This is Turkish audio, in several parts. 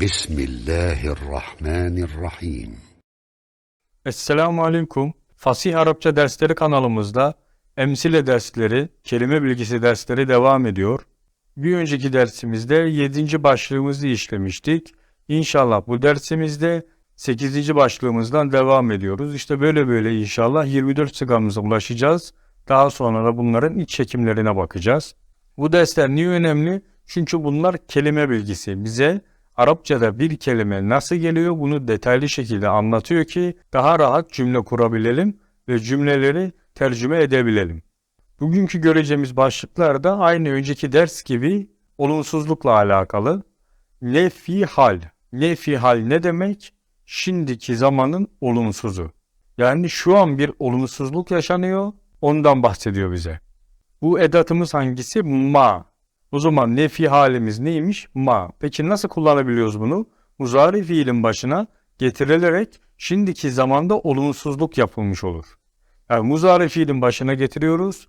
Bismillahirrahmanirrahim. Esselamu Aleyküm. Fasih Arapça dersleri kanalımızda emsile dersleri, kelime bilgisi dersleri devam ediyor. Bir önceki dersimizde 7. başlığımızı işlemiştik. İnşallah bu dersimizde 8. başlığımızdan devam ediyoruz. İşte böyle böyle inşallah 24 sıkamıza ulaşacağız. Daha sonra da bunların iç çekimlerine bakacağız. Bu dersler niye önemli? Çünkü bunlar kelime bilgisi. Bize Arapçada bir kelime nasıl geliyor bunu detaylı şekilde anlatıyor ki daha rahat cümle kurabilelim ve cümleleri tercüme edebilelim. Bugünkü göreceğimiz başlıklar da aynı önceki ders gibi olumsuzlukla alakalı. Nefi hal. Nefi hal ne demek? Şimdiki zamanın olumsuzu. Yani şu an bir olumsuzluk yaşanıyor, ondan bahsediyor bize. Bu edatımız hangisi? Ma. O zaman nefi halimiz neymiş? Ma. Peki nasıl kullanabiliyoruz bunu? Muzari fiilin başına getirilerek şimdiki zamanda olumsuzluk yapılmış olur. Yani muzari fiilin başına getiriyoruz.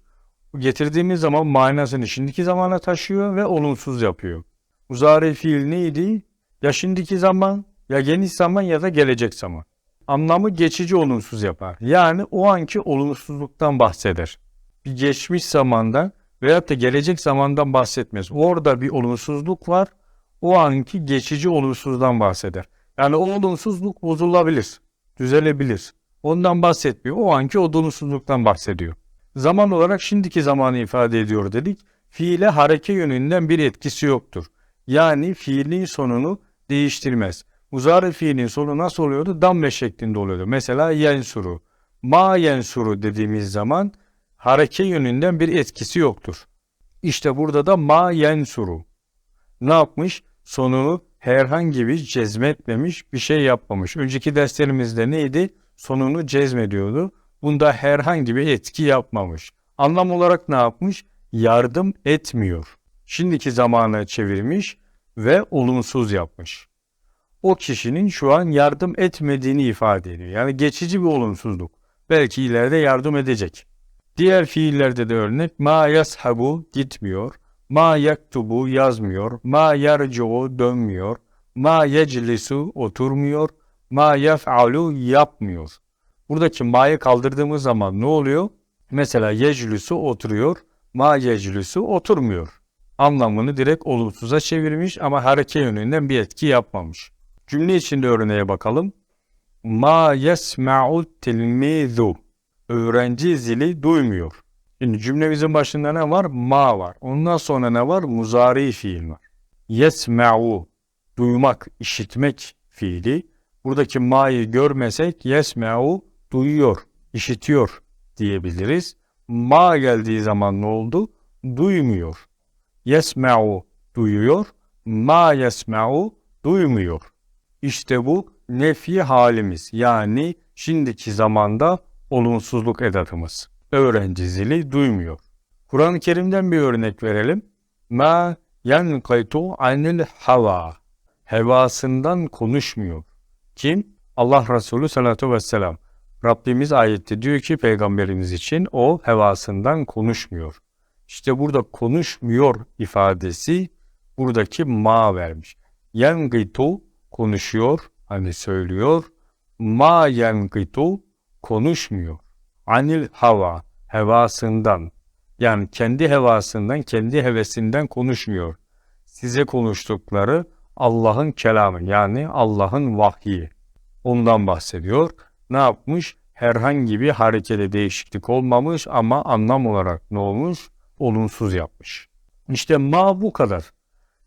Getirdiğimiz zaman manasını şimdiki zamana taşıyor ve olumsuz yapıyor. Muzari fiil neydi? Ya şimdiki zaman, ya geniş zaman ya da gelecek zaman. Anlamı geçici olumsuz yapar. Yani o anki olumsuzluktan bahseder. Bir geçmiş zamandan veyahut da gelecek zamandan bahsetmez. Orada bir olumsuzluk var. O anki geçici olumsuzdan bahseder. Yani o olumsuzluk bozulabilir, düzelebilir. Ondan bahsetmiyor. O anki o olumsuzluktan bahsediyor. Zaman olarak şimdiki zamanı ifade ediyor dedik. Fiile hareke yönünden bir etkisi yoktur. Yani fiilin sonunu değiştirmez. Muzari fiilin sonu nasıl oluyordu? Damme şeklinde oluyordu. Mesela yensuru. Ma yensuru dediğimiz zaman hareke yönünden bir etkisi yoktur. İşte burada da ma yensuru. Ne yapmış? Sonunu herhangi bir cezmetmemiş, bir şey yapmamış. Önceki derslerimizde neydi? Sonunu cezmediyordu. Bunda herhangi bir etki yapmamış. Anlam olarak ne yapmış? Yardım etmiyor. Şimdiki zamanı çevirmiş ve olumsuz yapmış. O kişinin şu an yardım etmediğini ifade ediyor. Yani geçici bir olumsuzluk. Belki ileride yardım edecek. Diğer fiillerde de örnek ma yashabu gitmiyor, ma yaktubu yazmıyor, ma yarci'u dönmüyor, ma yeclisu oturmuyor, ma yef'alu yapmıyor. Buradaki ma'yı kaldırdığımız zaman ne oluyor? Mesela yeclisu oturuyor, ma yeclisu oturmuyor. Anlamını direkt olumsuza çevirmiş ama hareke yönünden bir etki yapmamış. Cümle içinde örneğe bakalım. Ma yesma'u tilmizu öğrenci zili duymuyor. Şimdi cümlemizin başında ne var? Ma var. Ondan sonra ne var? Muzari fiil var. Yesme'u duymak, işitmek fiili. Buradaki ma'yı görmesek yesme'u duyuyor, işitiyor diyebiliriz. Ma geldiği zaman ne oldu? Duymuyor. Yesme'u duyuyor, ma yesme'u duymuyor. İşte bu nefi halimiz yani şimdiki zamanda olumsuzluk edatımız. Öğrenci zili duymuyor. Kur'an-ı Kerim'den bir örnek verelim. Ma yenqaytu anil hava. Hevasından konuşmuyor. Kim? Allah Resulü sallallahu vesselam. Rabbimiz ayette diyor ki peygamberimiz için o hevasından konuşmuyor. İşte burada konuşmuyor ifadesi buradaki ma vermiş. Yenqitu konuşuyor, hani söylüyor. Ma yenqitu konuşmuyor. Anil hava, hevasından. Yani kendi hevasından, kendi hevesinden konuşmuyor. Size konuştukları Allah'ın kelamı yani Allah'ın vahyi. Ondan bahsediyor. Ne yapmış? Herhangi bir harekete değişiklik olmamış ama anlam olarak ne olmuş? Olumsuz yapmış. İşte ma bu kadar.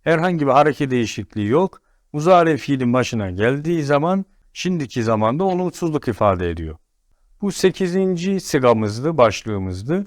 Herhangi bir hareket değişikliği yok. Muzare fiilin başına geldiği zaman şimdiki zamanda olumsuzluk ifade ediyor. Bu 8. sigamızdı, başlığımızdı.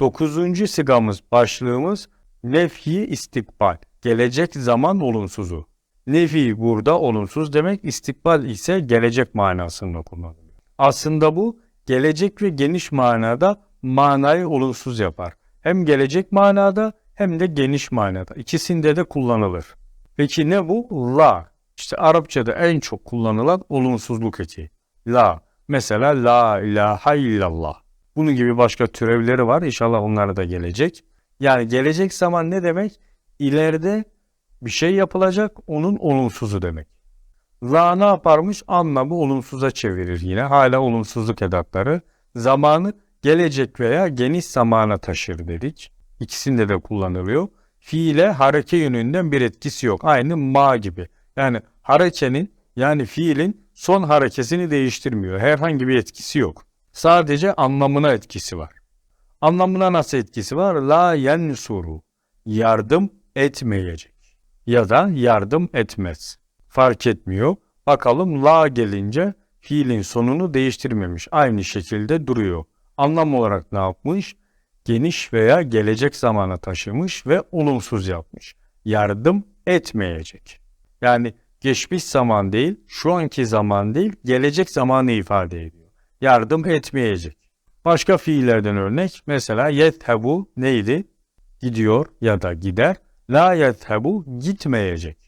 9. sigamız, başlığımız nefhi istikbal. Gelecek zaman olumsuzu. Nefi burada olumsuz demek, istikbal ise gelecek manasında kullanılıyor. Aslında bu gelecek ve geniş manada manayı olumsuz yapar. Hem gelecek manada hem de geniş manada. İkisinde de kullanılır. Peki ne bu? La. İşte Arapçada en çok kullanılan olumsuzluk eki. La. Mesela la ilahe illallah. Bunun gibi başka türevleri var. İnşallah onlara da gelecek. Yani gelecek zaman ne demek? İleride Bir şey yapılacak onun olumsuzu demek. La ne yaparmış? Anlamı olumsuza çevirir yine. Hala olumsuzluk edatları. Zamanı gelecek veya geniş zamana taşır dedik. İkisinde de kullanılıyor. Fiile hareke yönünden bir etkisi yok. Aynı ma gibi. Yani harekenin yani fiilin son harekesini değiştirmiyor. Herhangi bir etkisi yok. Sadece anlamına etkisi var. Anlamına nasıl etkisi var? La yensuru. Yardım etmeyecek. Ya da yardım etmez. Fark etmiyor. Bakalım la gelince fiilin sonunu değiştirmemiş. Aynı şekilde duruyor. Anlam olarak ne yapmış? Geniş veya gelecek zamana taşımış ve olumsuz yapmış. Yardım etmeyecek. Yani geçmiş zaman değil, şu anki zaman değil, gelecek zamanı ifade ediyor. Yardım etmeyecek. Başka fiillerden örnek mesela yethebu neydi? Gidiyor ya da gider. La yethebu gitmeyecek.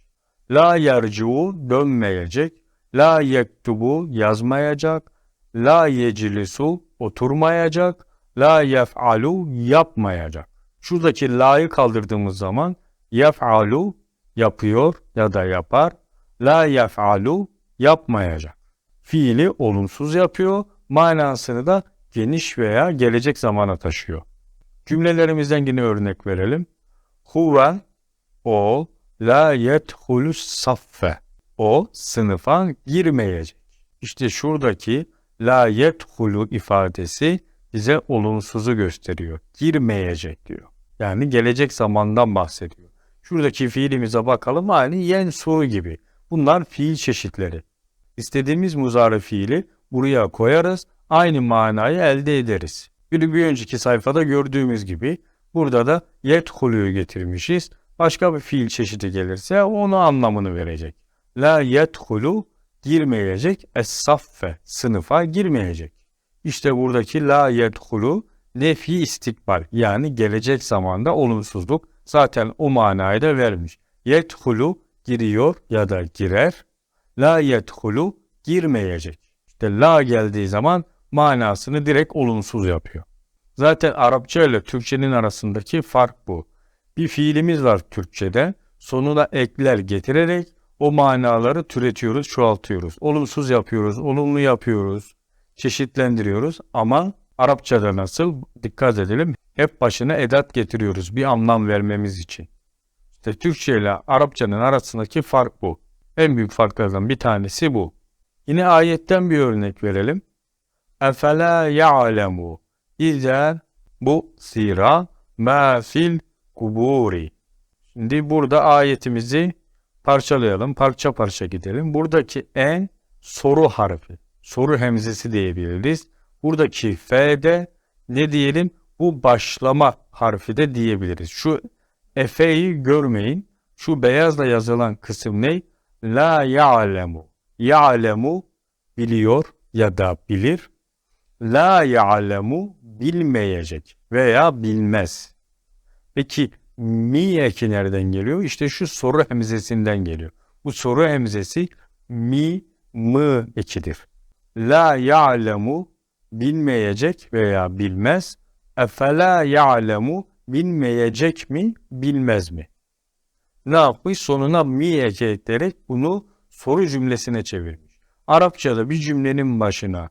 La yerciu dönmeyecek. La yektubu yazmayacak. La yeclisu oturmayacak. La yef'alu yapmayacak. Şuradaki la'yı kaldırdığımız zaman yef'alu yapıyor ya da yapar. La yef'alu yapmayacak. Fiili olumsuz yapıyor. Manasını da geniş veya gelecek zamana taşıyor. Cümlelerimizden yine örnek verelim. Huve o la yedhulus saffe. O sınıfa girmeyecek. İşte şuradaki la yedhulu ifadesi bize olumsuzu gösteriyor. Girmeyecek diyor. Yani gelecek zamandan bahsediyor. Şuradaki fiilimize bakalım aynı yensu gibi. Bunlar fiil çeşitleri. İstediğimiz muzari fiili buraya koyarız. Aynı manayı elde ederiz. Bir, bir önceki sayfada gördüğümüz gibi burada da yedhulu'yu getirmişiz. Başka bir fiil çeşidi gelirse onu anlamını verecek. La yedhulu girmeyecek. Es-saffe sınıfa girmeyecek. İşte buradaki la yedhulu nefi istikbal yani gelecek zamanda olumsuzluk zaten o manayı da vermiş. Yedhulu giriyor ya da girer. La yedhulu girmeyecek. İşte la geldiği zaman manasını direkt olumsuz yapıyor. Zaten Arapça ile Türkçenin arasındaki fark bu. Bir fiilimiz var Türkçede. Sonuna ekler getirerek o manaları türetiyoruz, çoğaltıyoruz. Olumsuz yapıyoruz, olumlu yapıyoruz, çeşitlendiriyoruz ama Arapçada nasıl? Dikkat edelim. Hep başına edat getiriyoruz bir anlam vermemiz için. İşte Türkçe ile Arapçanın arasındaki fark bu. En büyük farklardan bir tanesi bu. Yine ayetten bir örnek verelim. Efela ya'lemu İzer bu sira ma fil kuburi. Şimdi burada ayetimizi parçalayalım. Parça parça gidelim. Buradaki en soru harfi. Soru hemzesi diyebiliriz. Buradaki f'de ne diyelim? Bu başlama harfi de diyebiliriz. Şu efe'yi görmeyin. Şu beyazla yazılan kısım ne? La ya'lemu. Ya'lemu biliyor ya da bilir. La ya'lemu bilmeyecek veya bilmez. Peki mi eki nereden geliyor? İşte şu soru hemzesinden geliyor. Bu soru hemzesi mi, mı ekidir. La ya'lemu bilmeyecek veya bilmez. Efela ya'lemu bilmeyecek mi, bilmez mi? Ne yapmış? Sonuna mi ekleyerek bunu soru cümlesine çevirmiş. Arapçada bir cümlenin başına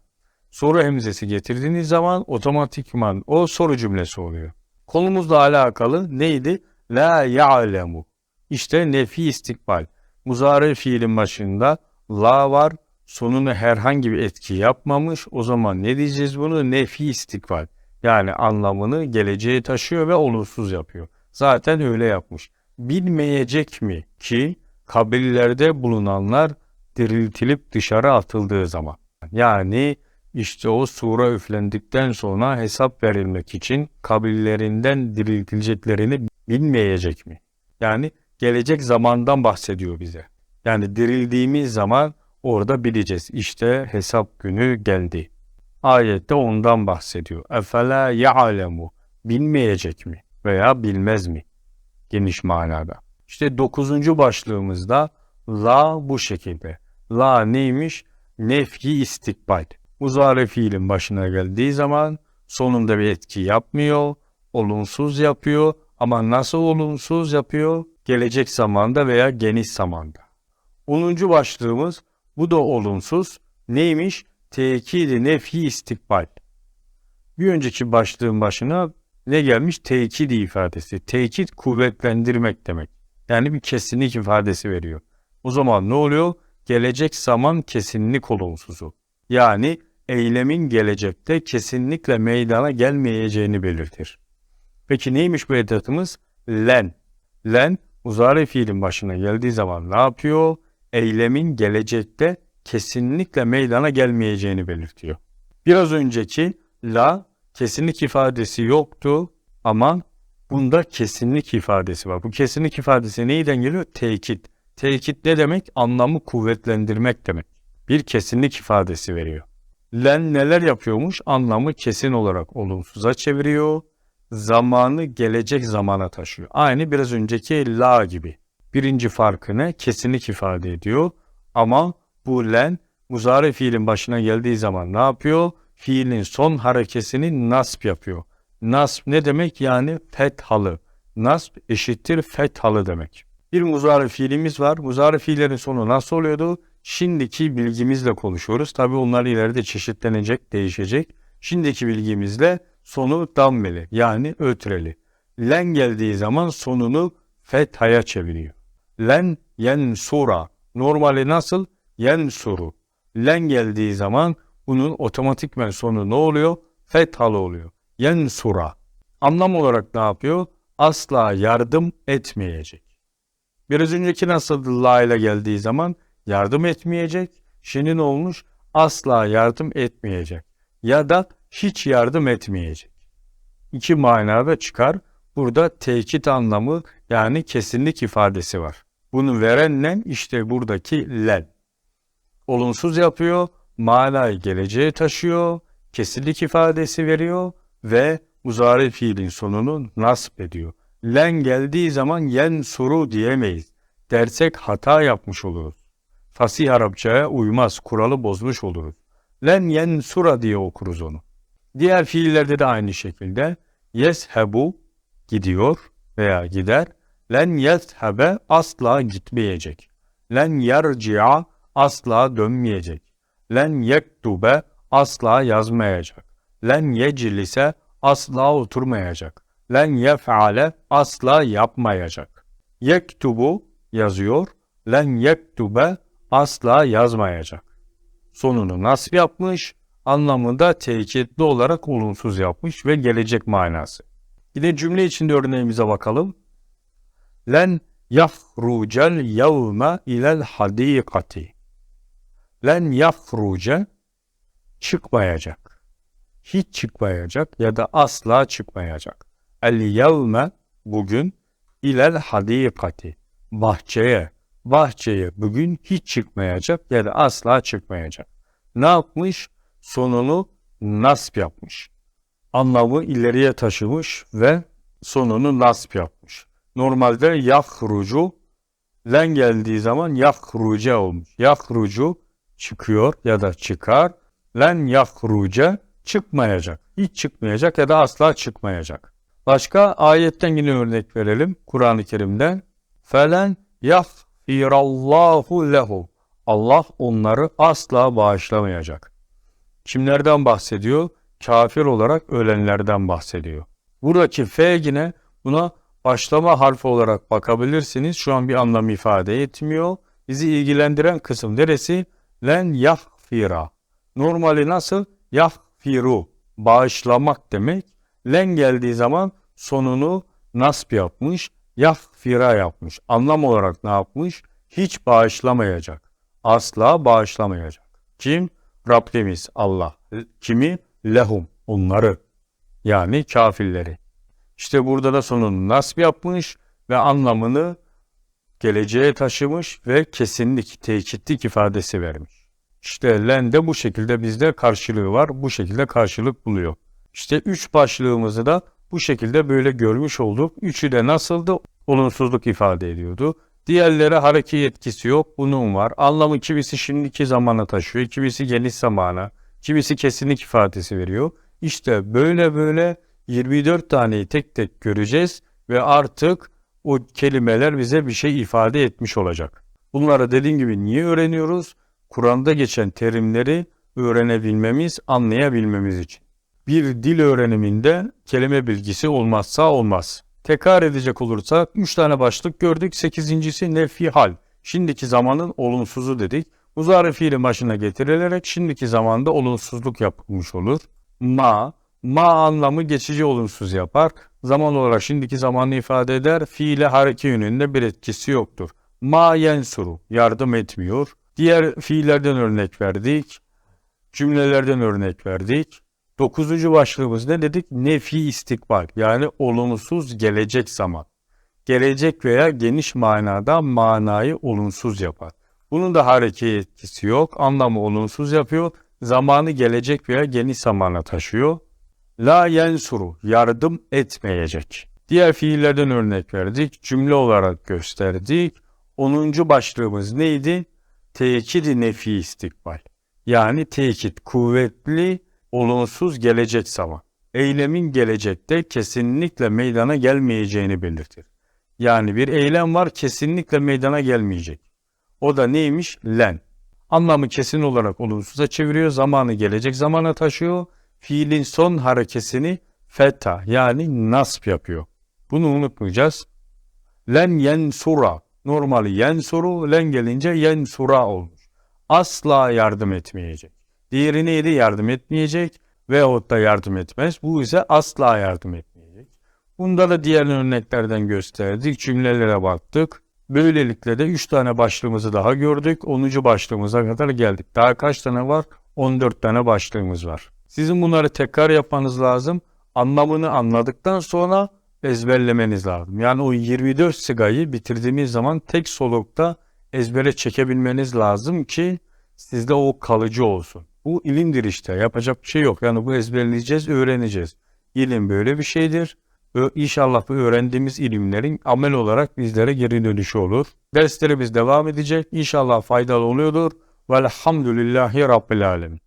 soru hemzesi getirdiğiniz zaman otomatikman o soru cümlesi oluyor. Konumuzla alakalı neydi? La ya'lemu. İşte nefi istikbal. Muzari fiilin başında la var. Sonuna herhangi bir etki yapmamış. O zaman ne diyeceğiz bunu? Nefi istikbal. Yani anlamını geleceğe taşıyor ve olumsuz yapıyor. Zaten öyle yapmış. Bilmeyecek mi ki kabirlerde bulunanlar diriltilip dışarı atıldığı zaman. Yani işte o sura üflendikten sonra hesap verilmek için kabirlerinden diriltileceklerini bilmeyecek mi? Yani gelecek zamandan bahsediyor bize. Yani dirildiğimiz zaman orada bileceğiz. İşte hesap günü geldi. Ayette ondan bahsediyor. Efela ya'lemu. Bilmeyecek mi? Veya bilmez mi? Geniş manada. İşte dokuzuncu başlığımızda la bu şekilde. La neymiş? Nefi istikbal. Muzare fiilin başına geldiği zaman sonunda bir etki yapmıyor, olumsuz yapıyor ama nasıl olumsuz yapıyor? gelecek zamanda veya geniş zamanda. 10. başlığımız bu da olumsuz. Neymiş? Tekidi nefi istikbal. Bir önceki başlığın başına ne gelmiş? Tekidi ifadesi. Tekit kuvvetlendirmek demek. Yani bir kesinlik ifadesi veriyor. O zaman ne oluyor? Gelecek zaman kesinlik olumsuzu. Yani eylemin gelecekte kesinlikle meydana gelmeyeceğini belirtir. Peki neymiş bu edatımız? Len. Len muzari fiilin başına geldiği zaman ne yapıyor? Eylemin gelecekte kesinlikle meydana gelmeyeceğini belirtiyor. Biraz önceki la kesinlik ifadesi yoktu ama bunda kesinlik ifadesi var. Bu kesinlik ifadesi neyden geliyor? Tekit. Tekit ne demek? Anlamı kuvvetlendirmek demek. Bir kesinlik ifadesi veriyor. Len neler yapıyormuş? Anlamı kesin olarak olumsuza çeviriyor. Zamanı gelecek zamana taşıyor. Aynı biraz önceki la gibi. Birinci farkı ne? Kesinlik ifade ediyor. Ama bu len muzari fiilin başına geldiği zaman ne yapıyor? Fiilin son harekesini nasp yapıyor. Nasp ne demek? Yani fethalı. Nasp eşittir fethalı demek. Bir muzari fiilimiz var. Muzari fiillerin sonu nasıl oluyordu? Şimdiki bilgimizle konuşuyoruz. Tabi onlar ileride çeşitlenecek, değişecek. Şimdiki bilgimizle sonu dammeli yani ötreli. Len geldiği zaman sonunu fethaya çeviriyor. Len yen sura. Normali nasıl? Yen suru. Len geldiği zaman bunun otomatikmen sonu ne oluyor? Fethalı oluyor. Yen sura. Anlam olarak ne yapıyor? Asla yardım etmeyecek. Biraz önceki nasıl la ile geldiği zaman yardım etmeyecek. Şimdi ne olmuş? Asla yardım etmeyecek. Ya da hiç yardım etmeyecek. İki manada çıkar. Burada tekit anlamı yani kesinlik ifadesi var. Bunu veren len işte buradaki len. Olumsuz yapıyor, manayı geleceğe taşıyor, kesinlik ifadesi veriyor ve muzari fiilin sonunu nasp ediyor. Len geldiği zaman yen suru diyemeyiz. Dersek hata yapmış oluruz. Fasih Arapçaya uymaz, kuralı bozmuş oluruz. Len yen sura diye okuruz onu. Diğer fiillerde de aynı şekilde yeshebu gidiyor veya gider. Len yeshebe asla gitmeyecek. Len yerci'a asla dönmeyecek. Len yektube asla yazmayacak. Len yeclise asla oturmayacak. Len yef'ale asla yapmayacak. Yektubu yazıyor. Len yektube asla yazmayacak. Sonunu nasıl yapmış? Anlamında tekitli olarak olumsuz yapmış ve gelecek manası. Yine cümle içinde örneğimize bakalım. Len yahrucel yevme ilel hadikati. Len yahruce çıkmayacak. Hiç çıkmayacak ya da asla çıkmayacak. El yevme bugün ilel hadikati. Bahçeye, bahçeye bugün hiç çıkmayacak ya da asla çıkmayacak. Ne yapmış? Sonunu nasp yapmış. Anlamı ileriye taşımış ve sonunu nasp yapmış. Normalde yahrucu len geldiği zaman yahruce olmuş. Yahrucu çıkıyor ya da çıkar. Len yahruce çıkmayacak. Hiç çıkmayacak ya da asla çıkmayacak. Başka ayetten yine örnek verelim Kur'an-ı Kerim'den. Felen yahfirallahu lehu. Allah onları asla bağışlamayacak. Kimlerden bahsediyor? Kafir olarak ölenlerden bahsediyor. Buradaki F yine buna başlama harfi olarak bakabilirsiniz. Şu an bir anlam ifade etmiyor. Bizi ilgilendiren kısım neresi? Len yahfira. Normali nasıl? Yahfiru. Bağışlamak demek. Len geldiği zaman sonunu nasp yapmış. Yahfira yapmış. Anlam olarak ne yapmış? Hiç bağışlamayacak. Asla bağışlamayacak. Kim? Rabbimiz Allah. Kimi? Lehum. Onları. Yani kafirleri. İşte burada da sonunu nasp yapmış ve anlamını geleceğe taşımış ve kesinlik, tekitlik ifadesi vermiş. İşte len de bu şekilde bizde karşılığı var. Bu şekilde karşılık buluyor. İşte üç başlığımızı da bu şekilde böyle görmüş olduk. Üçü de nasıldı? Olumsuzluk ifade ediyordu. Diğerlere hareket etkisi yok. Bunun var. Anlamı kimisi şimdiki zamana taşıyor. Kimisi geniş zamana. Kimisi kesinlik ifadesi veriyor. İşte böyle böyle 24 taneyi tek tek göreceğiz ve artık o kelimeler bize bir şey ifade etmiş olacak. Bunları dediğim gibi niye öğreniyoruz? Kur'an'da geçen terimleri öğrenebilmemiz, anlayabilmemiz için. Bir dil öğreniminde kelime bilgisi olmazsa olmaz. Tekrar edecek olursak 3 tane başlık gördük. Sekizincisi nefi hal. Şimdiki zamanın olumsuzu dedik. Muzari fiili başına getirilerek şimdiki zamanda olumsuzluk yapılmış olur. Ma, ma anlamı geçici olumsuz yapar. Zaman olarak şimdiki zamanı ifade eder. Fiile hareke yönünde bir etkisi yoktur. Ma yensuru, yardım etmiyor. Diğer fiillerden örnek verdik. Cümlelerden örnek verdik. Dokuzuncu başlığımız ne dedik? Nefi istikbal yani olumsuz gelecek zaman. Gelecek veya geniş manada manayı olumsuz yapar. Bunun da hareket etkisi yok. Anlamı olumsuz yapıyor. Zamanı gelecek veya geniş zamana taşıyor. La yensuru yardım etmeyecek. Diğer fiillerden örnek verdik. Cümle olarak gösterdik. 10. başlığımız neydi? Tekid-i nefi istikbal. Yani tekit kuvvetli olumsuz gelecek zaman. Eylemin gelecekte kesinlikle meydana gelmeyeceğini belirtir. Yani bir eylem var kesinlikle meydana gelmeyecek. O da neymiş? Len. Anlamı kesin olarak olumsuza çeviriyor. Zamanı gelecek zamana taşıyor. Fiilin son harekesini feta yani nasp yapıyor. Bunu unutmayacağız. Len yensura. Normali yensuru, len gelince yensura olmuş. Asla yardım etmeyecek. Diğeri neydi? Yardım etmeyecek veyahut da yardım etmez. Bu ise asla yardım etmeyecek. Bunda da diğer örneklerden gösterdik. Cümlelere baktık. Böylelikle de 3 tane başlığımızı daha gördük. 10. başlığımıza kadar geldik. Daha kaç tane var? 14 tane başlığımız var. Sizin bunları tekrar yapmanız lazım. Anlamını anladıktan sonra ezberlemeniz lazım. Yani o 24 sigayı bitirdiğimiz zaman tek solukta ezbere çekebilmeniz lazım ki sizde o kalıcı olsun. Bu ilimdir işte. Yapacak bir şey yok. Yani bu ezberleyeceğiz, öğreneceğiz. İlim böyle bir şeydir. İnşallah bu öğrendiğimiz ilimlerin amel olarak bizlere geri dönüşü olur. Derslerimiz devam edecek. İnşallah faydalı oluyordur. Velhamdülillahi Rabbil Alemin.